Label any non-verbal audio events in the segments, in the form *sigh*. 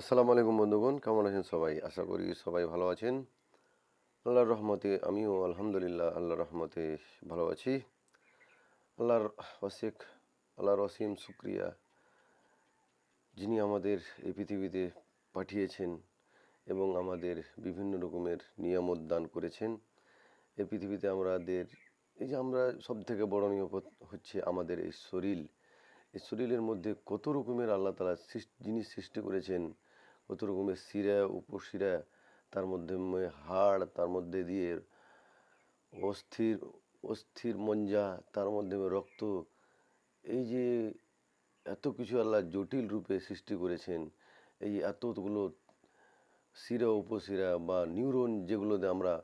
আসসালামু আলাইকুম বন্ধুগণ, কেমন আছেন সবাই? আশা করি সবাই ভালো আছেন। আল্লাহর রহমতে আমিও আলহামদুলিল্লাহ আল্লাহর রহমতে ভালো আছি। আল্লাহর অশেখ আল্লাহর অসীম শুক্রিয়া যিনি আমাদের এই পৃথিবীতে পাঠিয়েছেন এবং আমাদের বিভিন্ন রকমের নিয়ামত দান করেছেন। এই পৃথিবীতে আমাদের, এই যে আমরা সব থেকে বড় নিয়ামত হচ্ছে আমাদের এই শরীর। এই শরীরের মধ্যে কত রকমের আল্লাহ তালা সৃষ্টি জিনিস সৃষ্টি করেছেন কত রকমের শিরা উপশিরা তার মধ্যে হাড়, তার মধ্যে দিয়ে অস্থির অস্থির মঞ্জা, তার মধ্যে রক্ত। এই যে এত কিছু আল্লাহ জটিল রূপে সৃষ্টি করেছেন, এই এতগুলো শিরা উপশিরা বা নিউরন যেগুলোতে আমরা,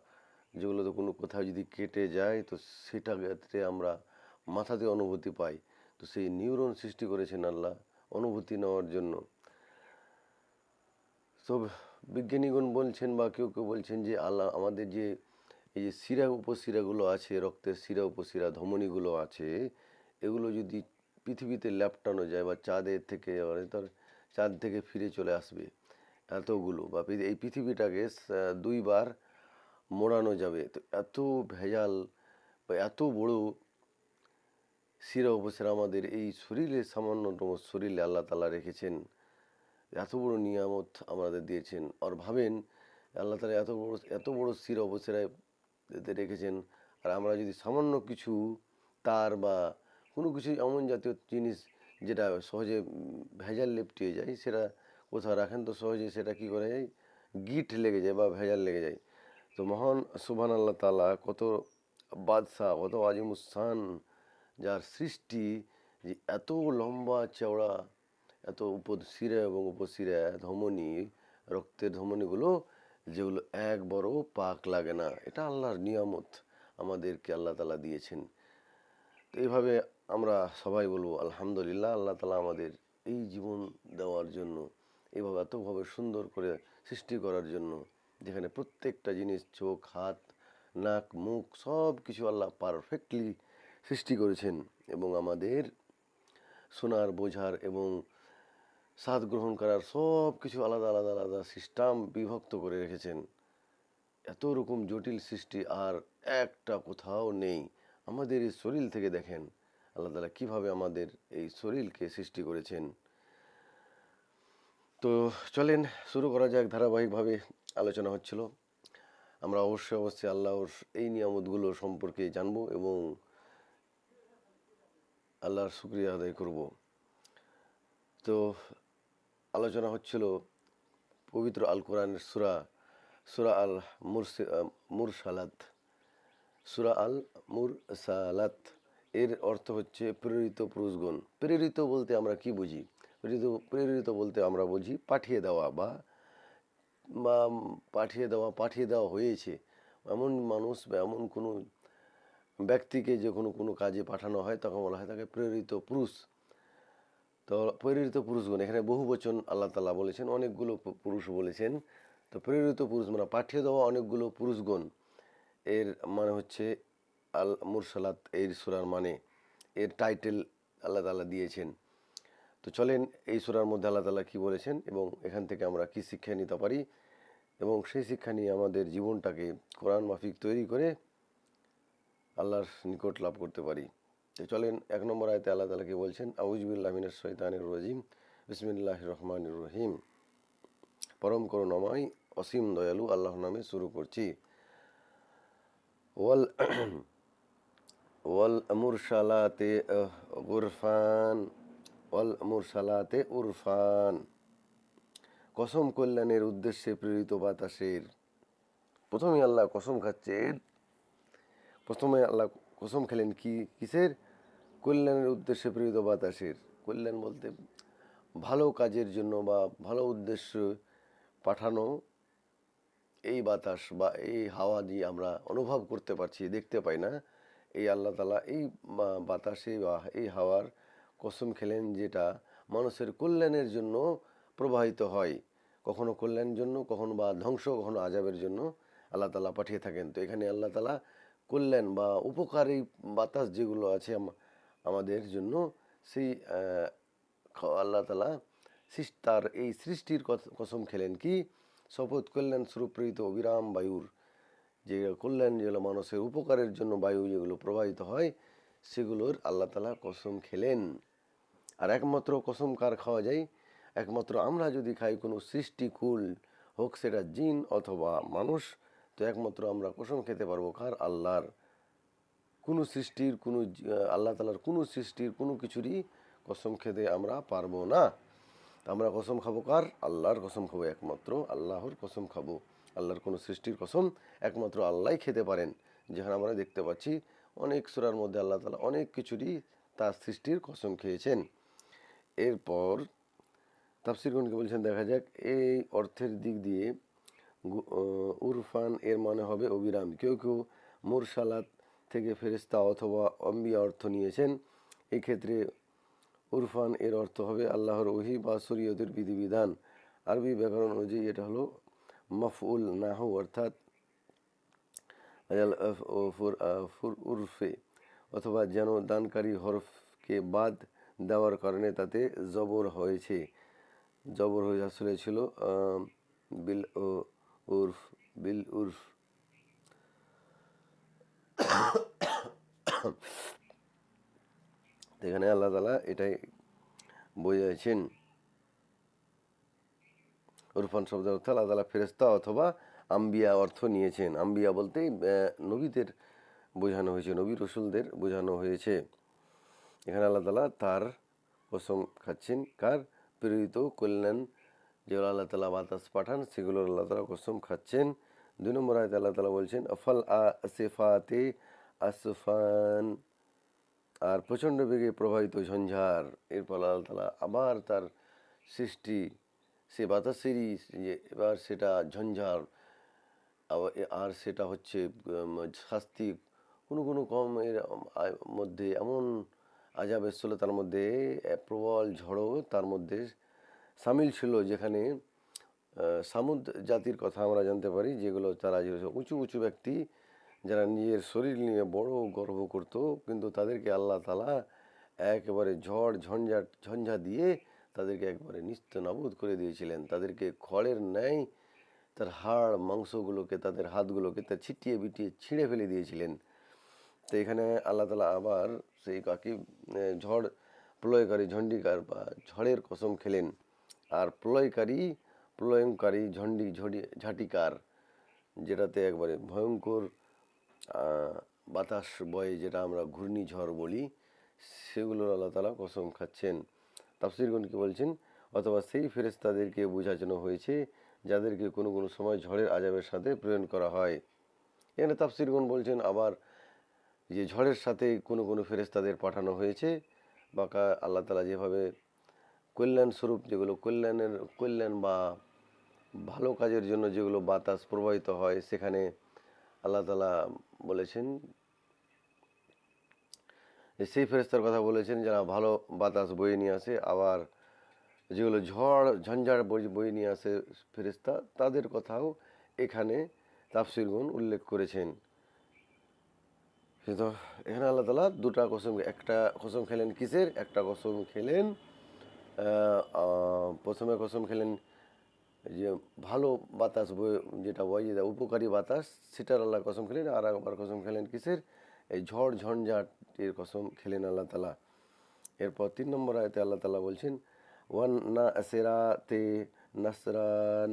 যেগুলোতে কোনো কোথাও যদি কেটে যায়, তো সেটা ক্ষেত্রে আমরা মাথাতে অনুভূতি পাই। তো সেই নিউরন সৃষ্টি করেছেন আল্লাহ অনুভূতি নেওয়ার জন্য। তো বিজ্ঞানীগণ বলছেন বা কেউ কেউ বলছেন যে আল্লাহ, আমাদের যে এই যে শিরা উপশিরাগুলো আছে, রক্তের শিরা উপশিরা ধমনীগুলো আছে, এগুলো যদি পৃথিবীতে ল্যাপটানো যায় বা চাঁদের থেকে মানে তার চাঁদ থেকে ফিরে চলে আসবে এতগুলো বা এই পৃথিবীটাকে দুইবার মোড়ানো যাবে, তো এত ভেজাল বা এত বড় শিরা উপশিরা আমাদের এই শরীরে সামান্যতম শরীরে আল্লাহ তালা রেখেছেন। এত বড় নিয়ামত আমাদের দিয়েছেন। আর ভাবেন, আল্লাহ তালা এত বড় এত বড় অবসরায় এতে রেখেছেন। আর আমরা যদি সামান্য কিছু তার বা কোনো কিছু এমন জাতীয় জিনিস যেটা সহজে ভেজাল লেপটিয়ে যায়, সেটা কোথাও রাখেন, তো সহজে সেটা কি করে যায়? গিট লেগে যায় বা ভেজাল লেগে যায়। তো মহান সুবহান আল্লাহ তালা কত বাদশাহ, কত আজিমুসান যার সৃষ্টি যে এত লম্বা চওড়া এত উপশিরা এবং উপশিরা ধমনী, রক্তের ধমনীগুলো যেগুলো এক বড় পাক লাগে না, এটা আল্লাহর নিয়ামত আমাদেরকে আল্লাহ তালা দিয়েছেন। তো এইভাবে আমরা সবাই বলব, আলহামদুলিল্লাহ, আল্লাহ তালা আমাদের এই জীবন দেওয়ার জন্য, এইভাবে এতভাবে সুন্দর করে সৃষ্টি করার জন্য, যেখানে প্রত্যেকটা জিনিস চোখ, হাত, নাক, মুখ সব কিছু আল্লাহ পারফেক্টলি সৃষ্টি করেছেন এবং আমাদের শোনার, বোঝার এবং স্বাদ গ্রহণ করার সব কিছু আলাদা আলাদা আলাদা সিস্টেম বিভক্ত করে রেখেছেন। এত রকম জটিল সৃষ্টি আর একটা কোথাও নেই। আমাদের এই শরীর থেকে দেখেন আল্লাহ তালা কীভাবে আমাদের এই শরীরকে সৃষ্টি করেছেন। তো চলেন শুরু করা যাক ধারাবাহিকভাবে আলোচনা হচ্ছিল। আমরা অবশ্যই অবশ্যই আল্লাহর এই নিয়ামতগুলো সম্পর্কে জানব এবং আল্লাহর শুক্রিয়া আদায় করব। তো আলোচনা হচ্ছিল পবিত্র আল কোরআনের সুরা সুরা আল মুরসি মুরসালাত। সুরা আল মুরসালাত এর অর্থ হচ্ছে প্রেরিত পুরুষগণ। প্রেরিত বলতে আমরা কি বুঝি? প্রেরিত প্রেরিত বলতে আমরা বুঝি পাঠিয়ে দেওয়া বা বা পাঠিয়ে দেওয়া পাঠিয়ে দেওয়া হয়েছে। এমন মানুষ বা এমন কোনো ব্যক্তিকে যে কোনো কোনো কাজে পাঠানো হয়, তখন বলা হয় তাকে প্রেরিত পুরুষ। তো প্রেরিত পুরুষগণ, এখানে বহু বচন আল্লাহ তালা বলেছেন, অনেকগুলো পুরুষ বলেছেন। তো প্রেরিত পুরুষ মানে পাঠিয়ে দেওয়া অনেকগুলো পুরুষগণ, এর মানে হচ্ছে আল মুরসালাত, এই সুরার মানে এর টাইটেল আল্লাহ তালা দিয়েছেন। তো চলেন এই সুরার মধ্যে আল্লাহ তালা কী বলেছেন এবং এখান থেকে আমরা কী শিক্ষা নিতে পারি এবং সেই শিক্ষা নিয়ে আমাদের জীবনটাকে কোরআন মাফিক তৈরি করে আল্লাহর নিকট লাভ করতে পারি। তো চলেন এক নম্বর আয়তে আল্লাহ তালা কি বলছেন? আউজবিল্লাহ মিনাশ শৈতানির রাজিম। বিসমিল্লাহ রহমান রহিম। পরম করুণাময় অসীম দয়ালু আল্লাহ নামে শুরু করছি। ওয়াল ওয়াল মুরসালাতে আহ, গুরফান ওয়াল মুরসালাতে উরফান। কসম কল্যাণের উদ্দেশ্যে প্রেরিত বাতাসের। প্রথমেই আল্লাহ কসম খাচ্ছেন। প্রথমে আল্লাহ কসম খেলেন কি কিসের? কল্যাণের উদ্দেশ্যে প্রেরিত বাতাসের। কল্যাণ বলতে ভালো কাজের জন্য বা ভালো উদ্দেশ্য পাঠানো এই বাতাস বা এই হাওয়া দিয়ে আমরা অনুভব করতে পারছি, দেখতে পাই না। এই আল্লাহ তালা এই বাতাসে বা এই হাওয়ার কসম খেলেন যেটা মানুষের কল্যাণের জন্য প্রবাহিত হয়। কখনো কল্যাণের জন্য, কখনো বা ধ্বংস, কখনো আজাবের জন্য আল্লাহ তালা পাঠিয়ে থাকেন। তো এখানে আল্লাহ তালা কল্যাণ বা উপকারী বাতাস যেগুলো আছে আমাদের জন্য, সেই আল্লাহ তালা তার এই সৃষ্টির কসম খেলেন কি? শপথ করলেন সুরপ্রেরিত অবিরাম বায়ুর, যে কল্যাণ যেগুলো মানুষের উপকারের জন্য বায়ু যেগুলো প্রবাহিত হয়, সেগুলোর আল্লাহ তালা কসম খেলেন। আর একমাত্র কসম কার খাওয়া যায়? একমাত্র আমরা যদি খাই কোনো সৃষ্টিকুল হোক, সেটা জিন অথবা মানুষ। তো একমাত্র আমরা কসম খেতে পারব। কার? আল্লাহর। কোনো সৃষ্টির, কোনো আল্লাহ তালার কোনো সৃষ্টির কোনো কিছুরই কসম খেতে আমরা পারব না। আমরা কসম খাব কার? আল্লাহর কসম খাব একমাত্র আল্লাহর কসম খাব। আল্লাহর কোনো সৃষ্টির কসম একমাত্র আল্লাহই খেতে পারেন। যেখানে আমরা দেখতে পাচ্ছি অনেক সুরার মধ্যে আল্লাহ তালা অনেক কিছুরই তার সৃষ্টির কসম খেয়েছেন। এরপর তাফসিরগণকে বলছেন, দেখা যাক এই অর্থের দিক দিয়ে উরফান এর মানে হবে অবিরাম। কেউ কেউ মুরসালাত থেকে ফেরেস্তা অথবা অম্বিয়া অর্থ নিয়েছেন। এক্ষেত্রে উরফান এর অর্থ হবে আল্লাহর ওহি বা শরীয়তের বিধিবিধান। আরবি ব্যাকরণ অনুযায়ী এটা হলো মফউল নাহু অর্থাৎ উরফে, অথবা যেন দানকারী হরফকে বাদ দেওয়ার কারণে তাতে জবর হয়েছে। জবর হয়ে আসলে ছিল বিল উর্ফ, বিল উর্ফ। *coughs* এখানে আল্লাহ তালা এটাই বোঝাচ্ছেন উরফান শব্দের অর্থ আল্লাহ তালা ফেরেস্তা অথবা আম্বিয়া অর্থ নিয়েছেন। আম্বিয়া বলতে নবীদের বোঝানো হয়েছে, নবী রসুলদের বোঝানো হয়েছে। এখানে আল্লাহ তালা তার কসম খাচ্ছেন, কার? প্রেরিত, কল্যাণ যেগুলো আল্লাহ তালা বাতাস পাঠান, সেগুলোর আল্লাহ তালা কসম খাচ্ছেন। দুই নম্বর আয়তে আল্লাহ তালা বলছেন, আফাল আ সেফাতে আসফান। আর প্রচণ্ড বেগে প্রবাহিত ঝঞ্ঝার, এরপর আল্লাহ তালা আবার তার সৃষ্টি, সে বাতাসেরই এবার সেটা ঝঞ্ঝার আর সেটা হচ্ছে শাস্তি, কোনো কোনো কম এর মধ্যে এমন আজাব এসেছিল, তার মধ্যে প্রবল ঝড়ও তার মধ্যে সামিল ছিল যেখানে সামুদ জাতির কথা আমরা জানতে পারি, যেগুলো তারা উঁচু উঁচু ব্যক্তি, যারা নিজের শরীর নিয়ে বড় গর্ব করত, কিন্তু তাদেরকে আল্লাহ তালা একেবারে ঝড় ঝঞ্ঝাট ঝঞ্ঝা দিয়ে তাদেরকে একবারে নিস্ত নাবুদ করে দিয়েছিলেন। তাদেরকে খড়ের ন্যায় তার হাড়, মাংসগুলোকে, তাদের হাতগুলোকে তা ছিটিয়ে বিটিয়ে ছিঁড়ে ফেলে দিয়েছিলেন। তো এখানে আল্লাহ তালা আবার সেই কাকি ঝড়, প্রলয়কারী ঝণ্ডিকার বা ঝড়ের কসম খেলেন। আর প্রলয়কারী, প্রলয়ঙ্কারী ঝন্ডি, ঝড়ি, ঝাটিকার, যেটাতে একবারে ভয়ঙ্কর বাতাস বয়ে যেটা আমরা ঘূর্ণিঝড় বলি সেগুলোর আল্লাহ তালা কসম খাচ্ছেন। তাফসিরগণ কি বলছেন? অথবা সেই ফেরেস্তাদেরকে বোঝানো হয়েছে, যাদেরকে কোনো কোনো সময় ঝড়ের আজাবের সাথে প্রেরণ করা হয়। এখানে তাফসিরগণ বলছেন, আবার যে ঝড়ের সাথে কোনো কোনো ফেরেস্তাদের পাঠানো হয়েছে, বা আল্লাহ তালা যেভাবে কল্যাণ স্বরূপ যেগুলো, কল্যাণের, কল্যাণ বা ভালো কাজের জন্য যেগুলো বাতাস প্রবাহিত হয়, সেখানে আল্লাহ তালা বলেছেন সেই ফেরেস্তার কথা বলেছেন যারা ভালো বাতাস বয়ে নিয়ে আসে, আবার যেগুলো ঝড় ঝঞ্ঝাট বই বয়ে নিয়ে আসে ফেরেস্তা তাদের কথাও এখানে তাফসিরগুন উল্লেখ করেছেন। কিন্তু এখানে আল্লাহ তালা দুটা কসম, একটা কসম খেলেন কিসের? একটা কসম খেলেন প্রথমে কসম খেলেন যে ভালো বাতাস যেটা বয়, যেটা উপকারী বাতাস, সেটার আল্লাহ কসম খেলেন। আর একবার কসম খেলেন কিসের? এই ঝড় ঝঞ্ঝাটের কসম খেলেন আল্লাহ তালা। এরপর তিন নম্বর আয়তে আল্লাহ তালা বলছেন, ওয়ান না সেরাতে নাসরান,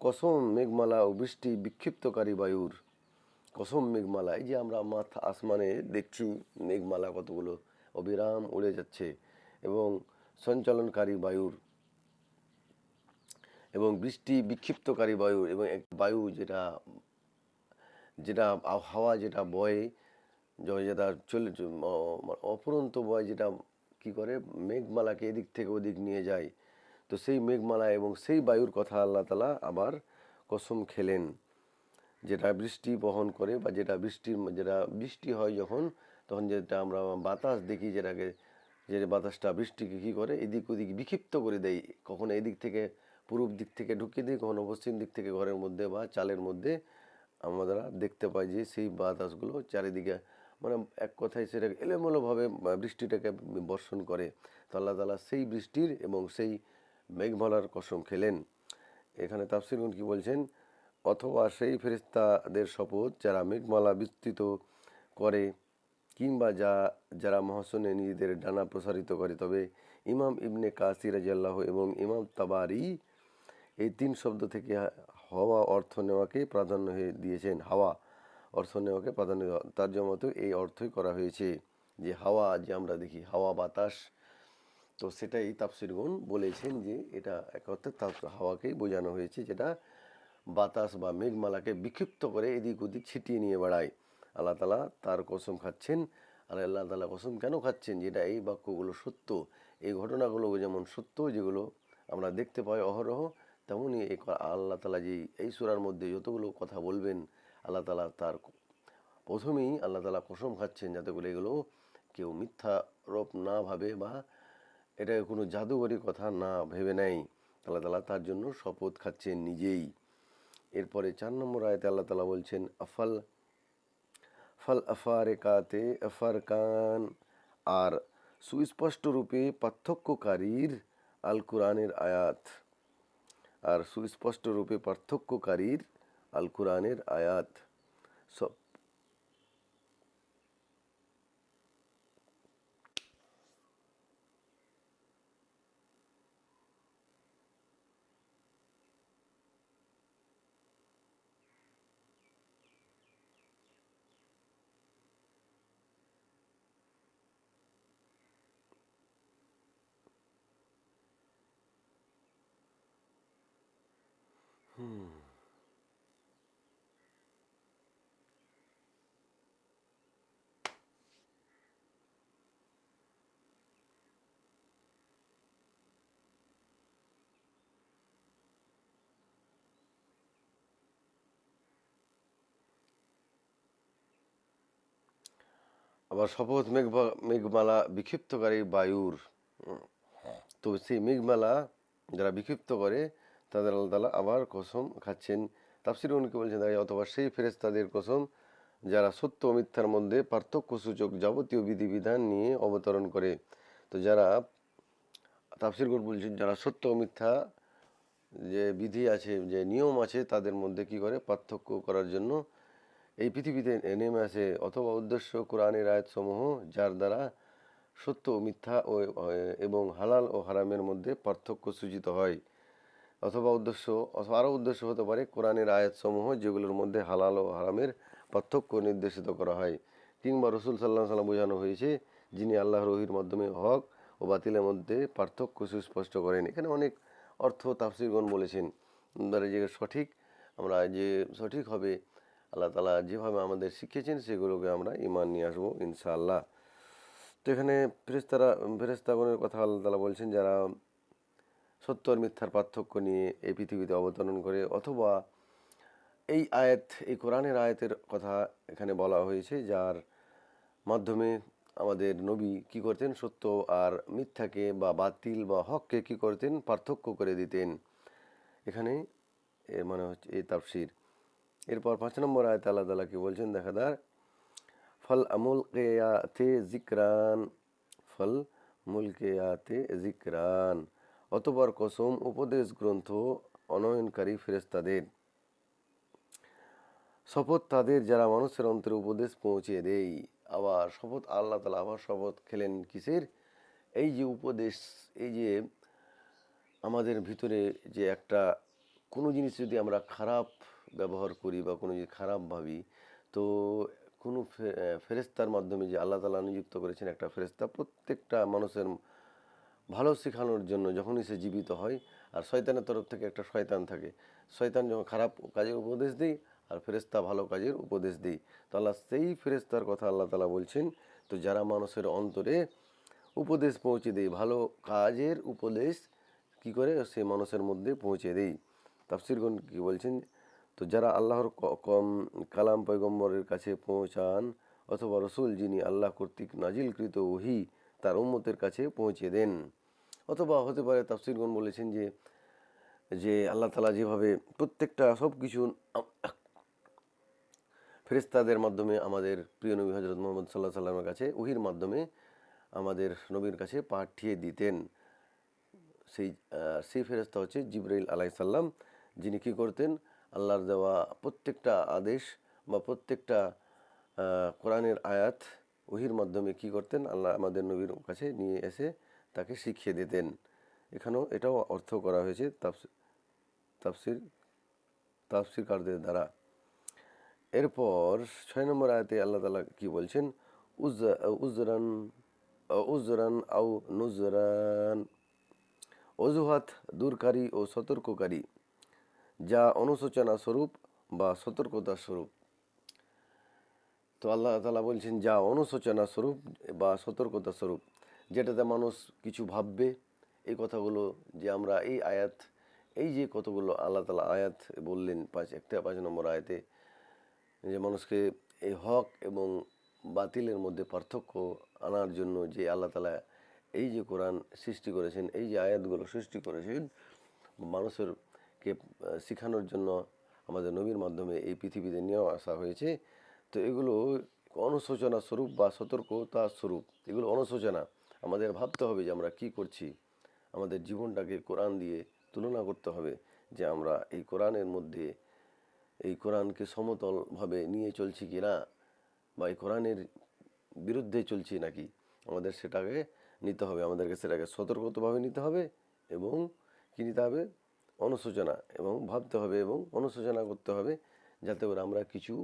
কসম মেঘমালা ও বৃষ্টি বিক্ষিপ্তকারী বায়ুর। কসম মেঘমালা, এই যে আমরা মাথা আসমানে দেখছি মেঘমালা কতগুলো অবিরাম উড়ে যাচ্ছে এবং সঞ্চালনকারী বায়ুর এবং বৃষ্টি বিক্ষিপ্তকারী বায়ু এবং এক বায়ু যেটা যেটা হাওয়া যেটা বয়ে যেটা চলে, চ- অ- অ- অফুরন্ত বয় যেটা কি করে, মেঘমালাকে এদিক থেকে ওদিক নিয়ে যায়। তো সেই মেঘমালা এবং সেই বায়ুর কথা আল্লাহ তালা আবার কসম খেলেন। যেটা বৃষ্টি বহন করে বা যেটা বৃষ্টির, যেটা বৃষ্টি হয় যখন, তখন যেটা আমরা বাতাস দেখি যেটাকে যে বাতাসটা, বৃষ্টিকে কী করে? এদিক ওদিক বিক্ষিপ্ত করে দেয়। কখনো এদিক থেকে পূর্ব দিক থেকে ঢুকিয়ে দিই কখনো পশ্চিম দিক থেকে ঘরের মধ্যে বা চালের মধ্যে। আমরা দেখতে পাই যে সেই বাতাসগুলো চারিদিকে মানে এক কথায় সেটা এলোমেলোভাবে বৃষ্টিটাকে বর্ষণ করে। তো আল্লাহ তালা সেই বৃষ্টির এবং সেই মেঘমালার কসম খেলেন। এখানে তাফসিরগুন কি বলছেন? অথবা সেই ফেরেস্তাদের শপথ যারা মেঘমালা বিস্তৃত করে কিংবা যা, যারা মহাসনে নিজেদের ডানা প্রসারিত করে, তবে ইমাম ইবনে কাসির রাজিয়াল্লাহ এবং ইমাম তাবারি এই তিন শব্দ থেকে হওয়া অর্থ নেওয়াকে প্রাধান্য হয়ে দিয়েছেন। হাওয়া অর্থ নেওয়াকে প্রাধান্য তার জমতো এই অর্থই করা হয়েছে যে হাওয়া যে আমরা দেখি, হাওয়া বাতাস। তো সেটাই তাফসিরগুন বলেছেন যে এটা এক অর্থে তাফ- হাওয়াকেই বোঝানো হয়েছে, যেটা বাতাস বা মেঘমালাকে বিক্ষিপ্ত করে এদিক ওদিক ছিটিয়ে নিয়ে বেড়ায়। আল্লাহ তালা তার কসম খাচ্ছেন আর আল্লাহ তালা কসম কেন খাচ্ছেন? যেটা এই বাক্যগুলো সত্য, এই ঘটনাগুলো যেমন সত্য, যেগুলো আমরা দেখতে পাই অহরহ তেমনই এই আল্লাহ তালা যে এই সুরার মধ্যে যতগুলো কথা বলবেন, আল্লাহ তালা তার প্রথমেই আল্লাহ তালা কসম খাচ্ছেন যাতে করে এগুলো কেউ মিথ্যা রূপ না ভাবে বা এটা কোনো জাদুঘরি কথা না ভেবে নেয়। আল্লাহ তালা তার জন্য শপথ খাচ্ছেন নিজেই। এরপরে চার নম্বর আয়তে আল্লাহ তালা বলছেন, আফাল ফল আফারেকাতে কাতে আফার কান আর সুস্পষ্ট রূপে পার্থক্যকারীর আল কোরআনের আয়াত আর সুস্পষ্ট রূপে পার্থক্যকারীর আল কোরআনের আয়াত আবার শপথ মেঘ মেঘমালা বিক্ষিপ্তকারী বায়ুর তো সেই মেঘমালা যারা বিক্ষিপ্ত করে তাদের আল্লাহ তালা আবার কসম খাচ্ছেন। তাফসির উনকে বলছেন তাই অথবা সেই ফেরেস্তাদের কসম যারা সত্য ও মিথ্যার মধ্যে পার্থক্য সূচক যাবতীয় বিধিবিধান নিয়ে অবতরণ করে। তো যারা তাফসির বলছেন, যারা সত্য ও মিথ্যা যে বিধি আছে, যে নিয়ম আছে, তাদের মধ্যে কি করে? পার্থক্য করার জন্য এই পৃথিবীতে নেমে আসে। অথবা উদ্দেশ্য কোরআনের আয়াতসমূহ, যার দ্বারা সত্য ও মিথ্যা ও এবং হালাল ও হারামের মধ্যে পার্থক্য সূচিত হয়। অথবা উদ্দেশ্য, অথবা আরও উদ্দেশ্য হতে পারে, কোরআনের আয়াতসমূহ যেগুলোর মধ্যে হালাল ও হারামের পার্থক্য নির্দেশিত করা হয়। কিংবা রসুল সাল্লাহ সাল্লাম বোঝানো হয়েছে, যিনি আল্লাহ রহির মাধ্যমে হক ও বাতিলের মধ্যে পার্থক্য সুস্পষ্ট করেন। এখানে অনেক অর্থ তাফসিরগণ বলেছেন। দ্বারা যে সঠিক আমরা যে সঠিক হবে, আল্লাহ তালা যেভাবে আমাদের শিখিয়েছেন, সেগুলোকে আমরা ইমান নিয়ে আসব ইনশাআল্লাহ। তো এখানে ফেরেস্তারা ফেরেস্তাগণের কথা আল্লাহ তালা বলছেন, যারা সত্য আর মিথ্যার পার্থক্য নিয়ে এই পৃথিবীতে অবতরণ করে অথবা এই আয়াত, এই কোরআনের আয়াতের কথা এখানে বলা হয়েছে, যার মাধ্যমে আমাদের নবী কি করতেন? সত্য আর মিথ্যাকে বা বাতিল বা হককে কি করতেন? পার্থক্য করে দিতেন। এখানে এর মানে হচ্ছে এই তাফসির। এরপর পাঁচ নম্বর আয়ত আল্লাহ তালা কি বলছেন? দেখাদার ফল আমুল কেয়াতে জিকরান ফল মুলকেয়াতে জিকরান অতপর কসম উপদেশ গ্রন্থ অনয়নকারী ফেরেস্তাদের শপথ তাদের যারা মানুষের অন্তরে উপদেশ পৌঁছে দেই আবার শপথ আল্লাহ তালা আবার শপথ খেলেন কিসের? এই যে উপদেশ, এই যে আমাদের ভিতরে যে একটা কোনো জিনিস যদি আমরা খারাপ ব্যবহার করি বা কোনো জিনিস খারাপ ভাবি, তো কোনো ফেরেস্তার মাধ্যমে যে আল্লাহ তালা নিযুক্ত করেছেন একটা ফেরেস্তা প্রত্যেকটা মানুষের ভালো শেখানোর জন্য যখনই সে জীবিত হয়, আর শয়তানের তরফ থেকে একটা শয়তান থাকে। শয়তান যখন খারাপ কাজের উপদেশ দেয়, আর ফেরেস্তা ভালো কাজের উপদেশ দেয়। তো আল্লাহ সেই ফেরেস্তার কথা আল্লাহ তালা বলছেন, তো যারা মানুষের অন্তরে উপদেশ পৌঁছে দেয়, ভালো কাজের উপদেশ কি করে? সে মানুষের মধ্যে পৌঁছে দেয়। তাফসিরগণ কি বলছেন? তো যারা আল্লাহর কম, কালাম পৈগম্বরের কাছে পৌঁছান, অথবা রসুল যিনি আল্লাহ কর্তৃক নাজিলকৃত ওহি তার উম্মতের কাছে পৌঁছে দেন। অথবা হতে পারে তাফসিরগণ বলেছেন যে যে আল্লাহ তালা যেভাবে প্রত্যেকটা সব কিছু ফেরেস্তাদের মাধ্যমে আমাদের প্রিয় নবী হজরত মোহাম্মদ সাল্লাহ সাল্লামের কাছে, ওহির মাধ্যমে আমাদের নবীর কাছে পাঠিয়ে দিতেন। সেই সেই ফেরেস্তা হচ্ছে জিব্রাইল আলাইসাল্লাম যিনি কী করতেন? আল্লাহর দেওয়া প্রত্যেকটা আদেশ বা প্রত্যেকটা কোরআনের আয়াত ওহির মাধ্যমে কি করতেন? আল্লাহ আমাদের নবীর কাছে নিয়ে এসে তাকে শিখিয়ে দিতেন। এখানেও এটাও অর্থ করা হয়েছে তাফসির তাফসির, তাফসিরকারদের দ্বারা। এরপর ছয় নম্বর আয়াতে আল্লাহ তালা কি বলছেন? উজ, উজরান উজরান আউ নুজরান। অজুহাত দূরকারী ও সতর্ককারী। যা অনুশোচনা স্বরূপ বা সতর্কতা স্বরূপ। তো আল্লাহ তালা বলছেন, যা অনুশোচনা স্বরূপ বা সতর্কতা স্বরূপ, যেটাতে মানুষ কিছু ভাববে, এই কথাগুলো যে আমরা এই আয়াত, এই যে কতগুলো আল্লাহ তালা আয়াত বললেন, পাঁচ, একটা পাঁচ নম্বর আয়াতে, যে মানুষকে এই হক এবং বাতিলের মধ্যে পার্থক্য আনার জন্য যে আল্লাহ তালা এই যে কোরআন সৃষ্টি করেছেন, এই যে আয়াতগুলো সৃষ্টি করেছেন, মানুষের কে শেখানোর জন্য আমাদের নবীর মাধ্যমে এই পৃথিবীতে নিয়ে আসা হয়েছে। তো এগুলো অনুশোচনা স্বরূপ বা সতর্কতা স্বরূপ, এগুলো অনুশোচনা। আমাদের ভাবতে হবে যে আমরা কি করছি। আমাদের জীবনটাকে কোরআন দিয়ে তুলনা করতে হবে যে আমরা এই কোরআনের মধ্যে এই কোরআনকে সমতলভাবে নিয়ে চলছি কি না বা এই কোরআনের বিরুদ্ধে চলছি নাকি। আমাদের সেটাকে নিতে হবে, আমাদেরকে সেটাকে সতর্কতভাবে নিতে হবে এবং কী নিতে হবে? অনুশোচনা এবং ভাবতে হবে এবং অনুশোচনা করতে হবে যাতে করে আমরা কিছু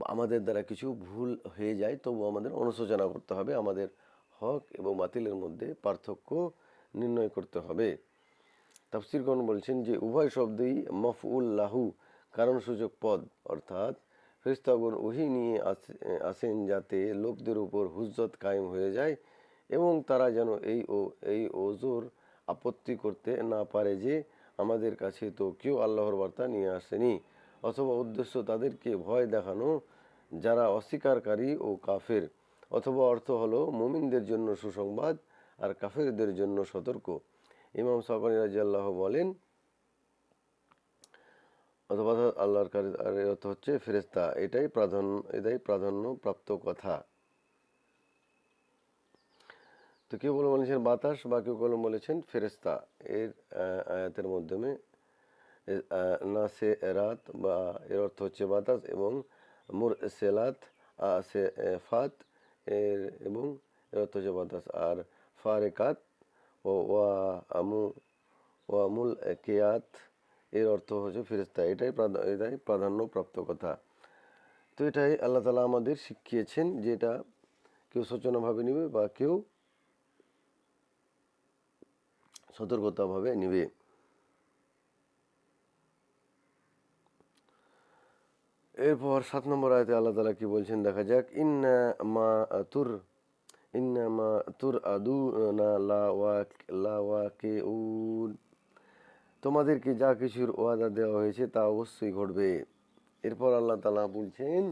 আমাদের দ্বারা কিছু ভুল হয়ে যায়, তবু আমাদের অনুশোচনা করতে হবে। আমাদের হক এবং বাতিলের মধ্যে পার্থক্য নির্ণয় করতে হবে। তাফসিরগণ বলছেন যে, উভয় শব্দই মফউল লাহু কারণ সূচক পদ, অর্থাৎ ফেরিস্তাগণ ওহি নিয়ে আসে- আসেন যাতে লোকদের উপর হুজ্জত কায়েম হয়ে যায় এবং তারা যেন এই ও, এই ওজোর আপত্তি করতে না পারে যে, আমাদের কাছে তো কেউ আল্লাহর বার্তা নিয়ে আসেনি, অথবা উদ্দেশ্য তাদেরকে ভয় দেখানো যারা অস্বীকারী ও কাফের, অথবা অর্থ হলো মুমিনদের জন্য সুসংবাদ আর কাফেরদের জন্য সতর্ক। ইমাম সাকানি রাজিয়াল্লাহ বলেন, অথবা আল্লাহর অর্থ হচ্ছে ফেরেস্তা এটাই প্রাধান্য এটাই প্রাধান্য প্রাপ্ত কথা। তো কেউ বলে বলেছেন বাতাস বা কেউ বলে বলেছেন ফেরেস্তা এর আয়াতের মাধ্যমে না সে রাত বা এর অর্থ হচ্ছে বাতাস এবং মুর সেলাত সে ফাত, এর এবং হচ্ছে বাতাস আর ফারেকাত, ও, ওয়া, আমু, ওয়ামুল কেয়াত এর অর্থ হচ্ছে ফেরেস্তা এটাই এটাই প্রাধান্য প্রাপ্ত কথা। তো এটাই আল্লাহ তালা আমাদের শিখিয়েছেন যে এটা কেউ সচেতনভাবে নেবে বা কেউ সতর্কতাভাবে নেবে। এরপর সাত নম্বর আয়তে আল্লাহ তালা কি বলছেন? দেখা যাক। ইন্না মা তুর, ইন্না মা তুর আদু না লা ওয়া কে উন তোমাদেরকে যা কিছুর ওয়াদা দেওয়া হয়েছে তা অবশ্যই ঘটবে। এরপর আল্লাহ তালা বলছেন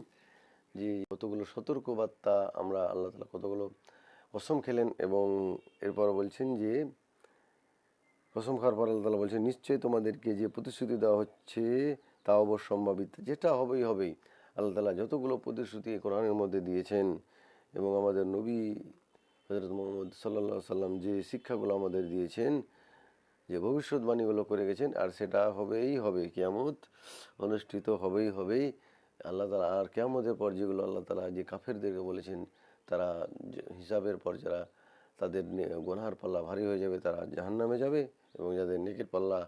যে, কতগুলো সতর্কবার্তা আমরা আল্লাহ তালা কতগুলো কসম খেলেন এবং এরপর বলছেন যে, কসম খাওয়ার পর আল্লাহ তালা বলছেন, নিশ্চয়ই তোমাদেরকে যে প্রতিশ্রুতি দেওয়া হচ্ছে তা অবশ্যম্ভাবিত যেটা হবেই হবেই। আল্লাহ তালা যতগুলো প্রতিশ্রুতি কোরআনের মধ্যে দিয়েছেন এবং আমাদের নবী হজরত মোহাম্মদ সাল্লা সাল্লাম যে শিক্ষাগুলো আমাদের দিয়েছেন, যে ভবিষ্যৎবাণীগুলো করে গেছেন, আর সেটা হবেই হবে, কেয়ামত অনুষ্ঠিত হবেই হবেই। আল্লাহ তালা আর কেয়ামতের পর যেগুলো আল্লাহ তালা যে কাফেরদেরকে বলেছেন, তারা হিসাবের পর যারা তাদের গোনার পাল্লা ভারী হয়ে যাবে, তারা জাহান্নামে যাবে এবং যাদের নেকের পাল্লা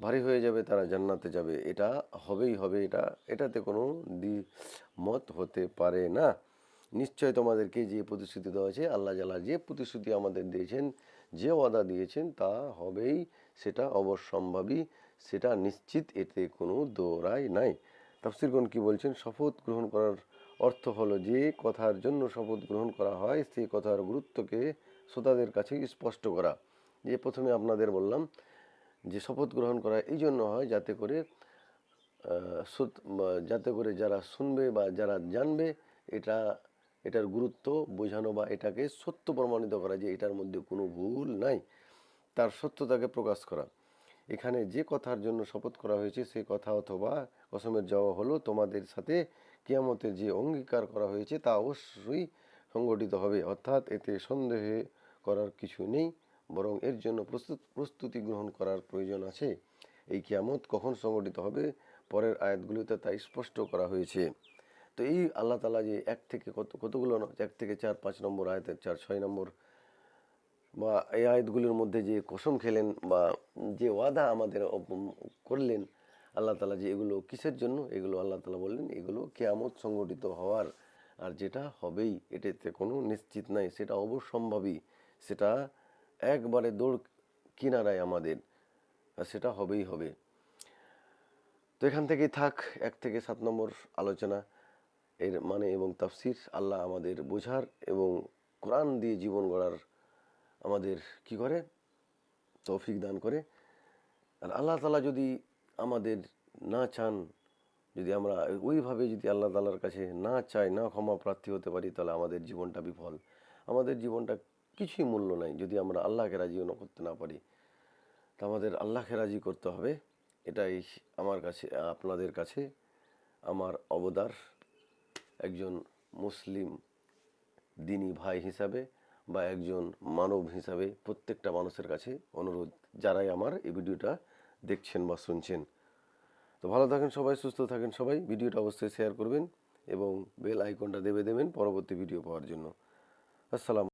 ভারী হয়ে যাবে, তারা জান্নাতে যাবে। এটা হবেই হবে, এটা, এটাতে কোনো দ্বিমত হতে পারে না। নিশ্চয় তোমাদেরকে যে প্রতিশ্রুতি দেওয়া হয়েছে আল্লাহ জালা যে প্রতিশ্রুতি আমাদের দিয়েছেন, যে ওয়াদা দিয়েছেন, তা হবেই, সেটা অবশ্যম্ভাবী, সেটা নিশ্চিত, এতে কোনো দোরাই নাই। তাফসিরগণ কি বলছেন? শপথ গ্রহণ করার অর্থ হলো যে কথার জন্য শপথ গ্রহণ করা হয়, সেই কথার গুরুত্বকে শ্রোতাদের কাছে স্পষ্ট করা। যে প্রথমে আপনাদের বললাম যে শপথ গ্রহণ করা, এই জন্য হয় যাতে করে যাতে করে যারা শুনবে বা যারা জানবে এটা, এটার গুরুত্ব বোঝানো বা এটাকে সত্য প্রমাণিত করা যে এটার মধ্যে কোনো ভুল নাই, তার সত্যতাকে প্রকাশ করা। এখানে যে কথার জন্য শপথ করা হয়েছে সেই কথা অথবা কসমের যাওয়া হলো তোমাদের সাথে কিয়ামতের যে অঙ্গীকার করা হয়েছে তা অবশ্যই সংগঠিত হবে, অর্থাৎ এতে সন্দেহে করার কিছু নেই। বরং এর জন্য প্রস্তুত, প্রস্তুতি গ্রহণ করার প্রয়োজন আছে। এই কিয়ামত কখন সংগঠিত হবে? পরের আয়াতগুলিতে তা স্পষ্ট করা হয়েছে। তো এই আল্লাহ তালা যে এক থেকে কত, কতগুলো এক থেকে চার, পাঁচ নম্বর আয়াতের চার, ছয় নম্বর, বা এই আয়াতগুলির মধ্যে যে কসম খেলেন বা যে ওয়াদা আমাদের করলেন, আল্লাহ তালা যে এগুলো কিসের জন্য? এগুলো আল্লাহ তালা বললেন, এগুলো কেয়ামত সংগঠিত হওয়ার। আর যেটা হবেই, এটাতে কোনো নিশ্চিত নাই, সেটা অবশ্যম্ভাবী, সেটা একবারে দৌড় কিনারায় আমাদের, আর সেটা হবেই হবে। তো এখান থেকেই থাক, এক থেকে সাত নম্বর আলোচনা। এর মানে এবং তাফসির আল্লাহ আমাদের বোঝার এবং কোরআন দিয়ে জীবন গড়ার আমাদের কি করে? তৌফিক দান করে। আর আল্লাহ তালা যদি আমাদের না চান, যদি আমরা ওইভাবে যদি আল্লাহ তালার কাছে না চাই, না ক্ষমা প্রার্থী হতে পারি, তাহলে আমাদের জীবনটা বিফল। আমাদের জীবনটা কিছুই মূল্য নাই, যদি আমরা আল্লাহকে রাজি না করতে না পারি। তা আমাদের আল্লাহকে রাজি করতে হবে, এটাই আমার কাছে, আপনাদের কাছে আমার অবদার। একজন মুসলিম দিনী ভাই হিসাবে বা একজন মানব হিসাবে প্রত্যেকটা মানুষের কাছে অনুরোধ, যারাই আমার এই ভিডিওটা দেখছেন বা শুনছেন। তো ভালো থাকেন সবাই, সুস্থ থাকেন সবাই, ভিডিওটা অবশ্যই শেয়ার করবেন এবং বেল আইকনটা দেবে দেবেন পরবর্তী ভিডিও পাওয়ার জন্য। আসসালাম